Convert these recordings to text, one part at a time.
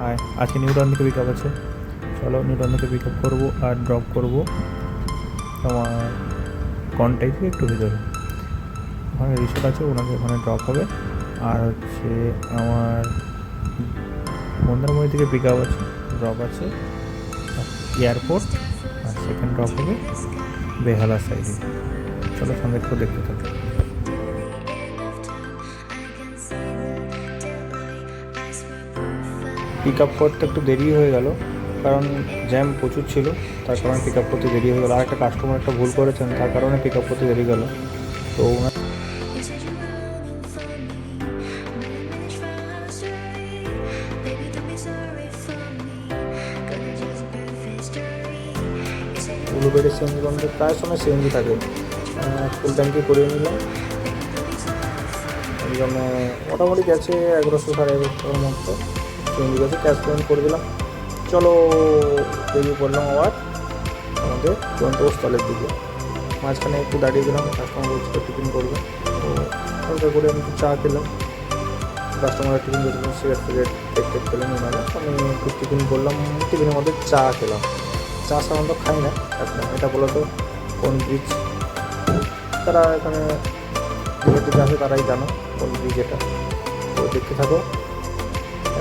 High আজকে Newton থেকে pick up আছে। চলো নিউটন থেকে পিক আপ করব আর ড্রপ করব তোমার কনটাই থেকে একটু ভিতরে। ওখানে রিসোর্ট আছে, ওনাকে ওখানে ড্রপ হবে। আর হচ্ছে আমার মন্দারমণি থেকে পিক আপ আছে ড্রপ আছে। এয়ারপোর্ট আর সেকেন্ড ড্রপ হবে বেহালা সাইডে চলো সঙ্গে একটু দেখতে থাকো। পিক আপ করতে একটু দেরি হয়ে গেল, কারণ জ্যাম প্রচুর ছিল, তার কারণে পিক আপ করতে দেরি হয়ে গেলো। আর একটা কাস্টমার একটা ভুল করেছেন, তার কারণে পিক আপ করতে দেরি গেল। তো ওনার উলুবেড়ের সিএনজি পাম্পে প্রায় সময় সিএনজি থাকে। ফুল ট্যাঙ্কি করিয়ে নিলাম। মোটামুটি গেছে এগারোশো সাড়ে এগারোশোর মতো গেছে ক্যাশ পেমেন্ট করে দিলাম। চলো, বেরিয়ে পড়লাম আবার আমাদের গন্তব্যস্থলের দিকে। মাঝখানে একটু দাঁড়িয়ে গেলাম কাস্টমার বলছিল টিফিন করবে। তো হালকা করে আমি একটু চা খেলাম। কাস্টমারের টিফিন করছিলাম সিগারেট ফিগারেট টেক টেক খেলেন ওনারা। আমি একটু টিফিন করলাম টিফিনের মধ্যে চা খেলাম। চা সাধারণত খাই না, এখন এটা বলো তো কোন ব্রিজ তারা এখানে দিকে আসে তারাই জানো কোন ব্রিজ এটা। তো দেখতে থাকো।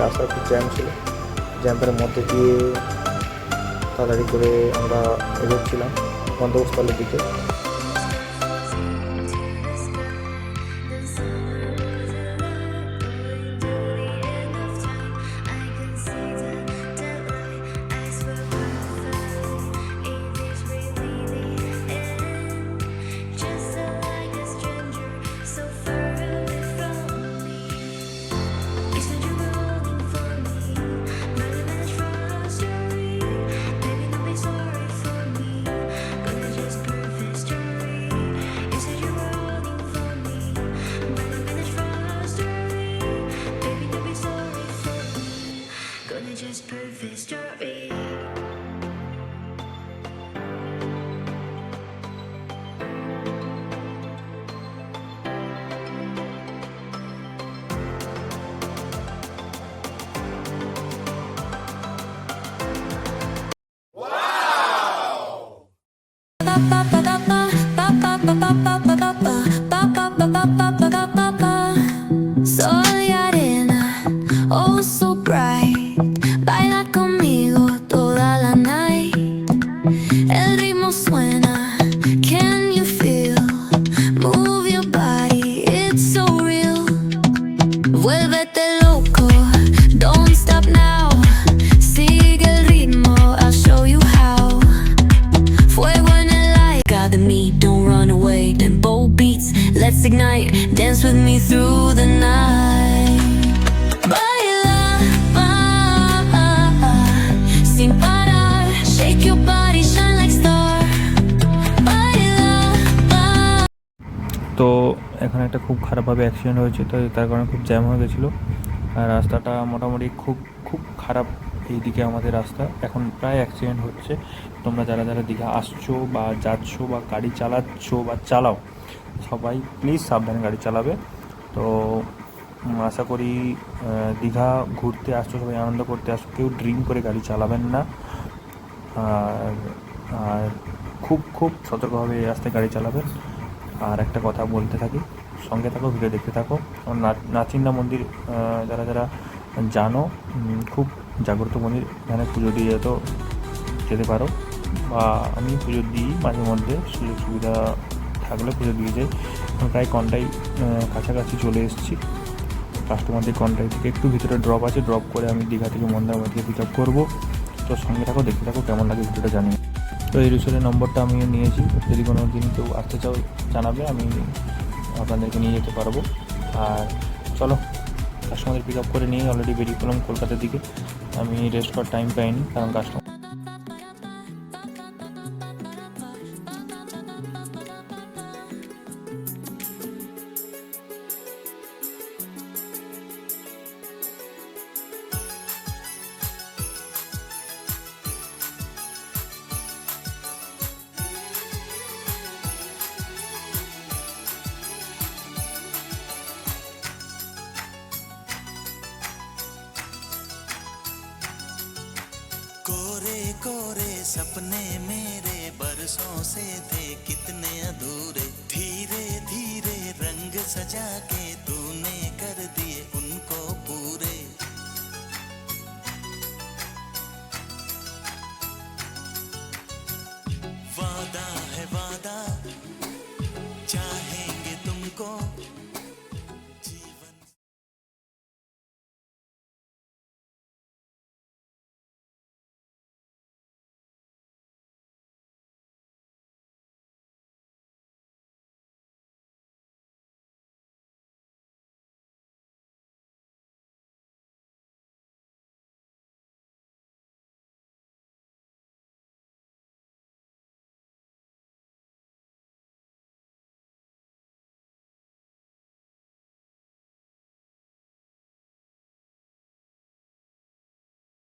রাস্তা খুব জ্যাম ছিল। জ্যাম্পের মধ্যে দিয়ে তাড়াতাড়ি করে আমরা এগোচ্ছিলাম গন্তব্যস্থলের দিকে। wanna just prove history. Wow! El ritmo suena, তো এখানে একটা খুব খারাপভাবে অ্যাক্সিডেন্ট হয়েছে, তো তার কারণে খুব জ্যাম হয়ে গেছিল। আর রাস্তাটা মোটামুটি খুব খুব খারাপ এইদিকে আমাদের রাস্তা। এখন প্রায় অ্যাক্সিডেন্ট হচ্ছে। তোমরা যারা যারা দীঘা আসছো বা যাচ্ছ বা গাড়ি চালাচ্ছ বা চালাও, সবাই প্লিজ সাবধানে গাড়ি চালাবে। তো আশা করি দীঘা ঘুরতে আসছো, সবাই আনন্দ করতে আসছো, কেউ ড্রিঙ্ক করে গাড়ি চালাবেন না। আর আর খুব খুব সতর্কভাবে এই রাস্তায় গাড়ি চালাবেন। আর একটা কথা বলতে থাকি। সঙ্গে থাকো, ভিডিও দেখতে থাকো। নাচিন্দা মন্দির যারা যারা জানো খুব জাগ্রত মন্দির। এখানে পুজো দিয়ে যেত যেতে পারো। বা আমি পুজো দিই মাঝে মধ্যে, সুযোগ সুবিধা থাকলে পুজো দিয়ে যাই। প্রায় কন্টাই কাছাকাছি চলে এসেছি। কাস্টমারদের কন্টাই থেকে একটু ভিতরে ড্রপ আছে। ড্রপ করে আমি দীঘা থেকে মন্দারমণি পিক আপ করব। তো সঙ্গে থাকো, দেখতে থাকো, কেমন লাগে ভিডিওটা জানি তো এই রিসোর্টের নম্বরটা আমিও নিয়েছি। যদি কোনো দিন কেউ আসতে চাও, জানাবে, আমি আপনাদেরকে নিয়ে যেতে পারব। আর চলো কাস্টমারদের পিক আপ করে নিয়ে অলরেডি বেরিয়ে পড়লাম কলকাতার দিকে। আমি রেস্ট করার টাইম পাইনি, কারণ কাস্টমার सपने मेरे बरसों से थे कितने अधूरे। धीरे धीरे रंग सजा के तूने कर दिए उनको पूरे। वादा है, वादा।